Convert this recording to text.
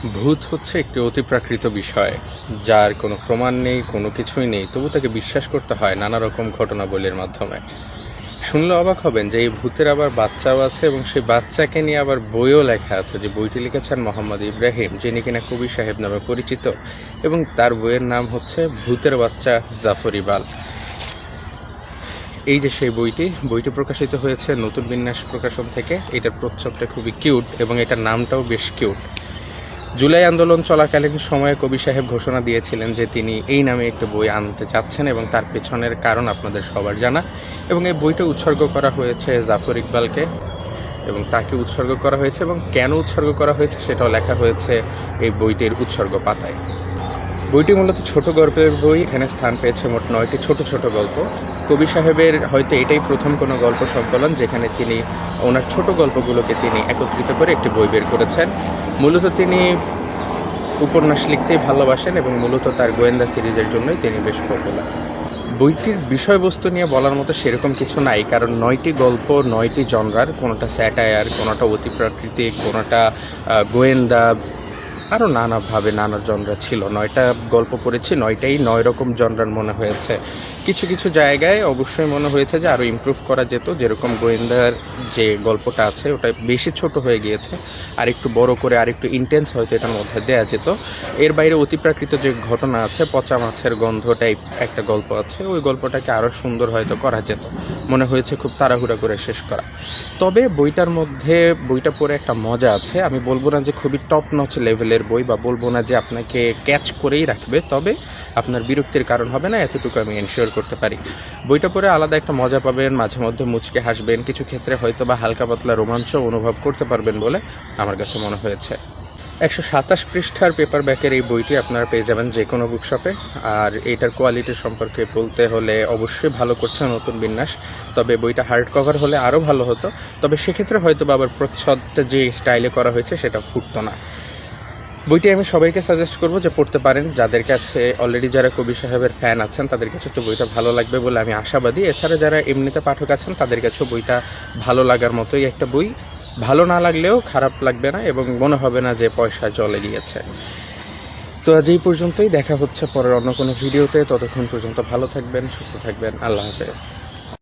ভূত হচ্ছে একটি অতিপ্রাকৃত বিষয়, যার কোনো প্রমাণ নেই, কোনো কিছুই নেই, তবু তাকে বিশ্বাস করতে হয় নানা রকম ঘটনাবলীর মাধ্যমে। শুনলে অবাক হবেন যে এই ভূতের আবার বাচ্চাও আছে এবং সেই বাচ্চাকে নিয়ে আবার বইও লেখা আছে, যে বইটি লিখেছেন মোহাম্মদ ইব্রাহিম, যিনি কিনা কবি সাহেব নামে পরিচিত, এবং তার বইয়ের নাম হচ্ছে ভূতের বাচ্চা জাফর ইবাল। এই যে সেই বইটি বইটি প্রকাশিত হয়েছে নতুন বিন্যাস প্রকাশন থেকে। এটার প্রচ্ছদটা খুবই কিউট এবং এটার নামটাও বেশ কিউট। জুলাই আন্দোলন চলাকালীন সময়ে কবি সাহেব ঘোষণা দিয়েছিলেন যে তিনি এই নামে একটি বই আনতে চাচ্ছেন এবং তার পেছনের কারণ আপনাদের সবার জানা। এবং এই বইটা উৎসর্গ করা হয়েছে জাফর ইকবালকে এবং তাকে উৎসর্গ করা হয়েছে এবং কেন উৎসর্গ করা হয়েছে সেটাও লেখা হয়েছে এই বইটির উৎসর্গ পাতায়। বইটি মূলত ছোট গল্পের বই। এখানে স্থান পেয়েছে মোট নয়টি ছোট ছোট গল্প। কবি সাহেবের হয়তো এটাই প্রথম কোনো গল্প সংকলন যেখানে তিনি ওনার ছোট গল্পগুলোকে তিনি একত্রিত করে একটি বই বের করেছেন। মূলত তিনি উপন্যাস লিখতেই ভালোবাসেন এবং মূলত তার গোয়েন্দা সিরিজের জন্যই তিনি বেশ পপুলার বইটির বিষয়বস্তু নিয়ে বলার মতো সেরকম কিছু নাই, কারণ নয়টি গল্প, নয়টি জনরার, কোনোটা স্যাটায়ার কোনোটা অতিপ্রাকৃতিক কোনোটা গোয়েন্দা আরও নানাভাবে নানা জনরা ছিল। নয়টা গল্প পড়েছি, নয়টাই নয় রকম জনরার মনে হয়েছে। কিছু কিছু জায়গায় অবশ্যই মনে হয়েছে যে আরও ইমপ্রুভ করা যেত। যেরকম গোয়েন্দার যে গল্পটা আছে, ওটা বেশি ছোট হয়ে গিয়েছে। আর একটু বড় করে, আর একটু ইন্টেন্স হয়তো এটার মধ্যে দেওয়া যেত। এর বাইরে অতিপ্রাকৃত যে ঘটনা আছে, পচা মাছের গন্ধ টাইপ একটা গল্প আছে, ওই গল্পটাকে আরও সুন্দর হয়তো করা যেত। মনে হয়েছে খুব তাড়াহুড়া করে শেষ করা। তবে বইটার মধ্যে, বইটা পড়ে একটা মজা আছে। আমি বলব না যে খুবই টপ নচ লেভেলের বই বা বলব না যে আপনাকে ক্যাচ করেই রাখবে, তবে আপনার বিরক্তির কারণ হবে না, এতটুকু আমি এনশিওর করতে পারি। বইটা পড়ে আলাদা একটা মজা পাবেন, মাঝে মধ্যে মুচকে হাসবেন, কিছু ক্ষেত্রে হয়তো বা হালকা পাতলা রোমাঞ্চ অনুভব করতে পারবেন বলে আমার কাছে মনে হয়েছে। একশো সাতাশ পৃষ্ঠার পেপার ব্যাকের এই বইটি আপনারা পেয়ে যাবেন যে কোনো বুকশপে আর এটার কোয়ালিটি সম্পর্কে বলতে হলে অবশ্যই ভালো করছে নতুন বিন্যাস। তবে বইটা হার্ড কভার হলে আরও ভালো হতো। তবে সেক্ষেত্রে হয়তো বা আবার প্রচ্ছদটা যে স্টাইলে করা হয়েছে সেটা ফুটতো না। বইটি আমি সবাইকে সাজেস্ট করব যে পড়তে পারেন। যাদের কাছে অলরেডি যারা কবি সাহেবের ফ্যান আছেন, তাদের কাছে তো বইটা ভালো লাগবে বলে আমি আশাবাদী। এছাড়া যারা এমনিতে পাঠক আছেন, তাদের কাছেও বইটা ভালো লাগার মতোই একটা বই। ভালো না লাগলেও খারাপ লাগবে না এবং মনে হবে না যে পয়সা চলে গিয়েছে। তো আজ এই পর্যন্তই। দেখা হচ্ছে পরের অন্য কোনো ভিডিওতে ততক্ষণ পর্যন্ত ভালো থাকবেন, সুস্থ থাকবেন। আল্লাহ হাফেজ।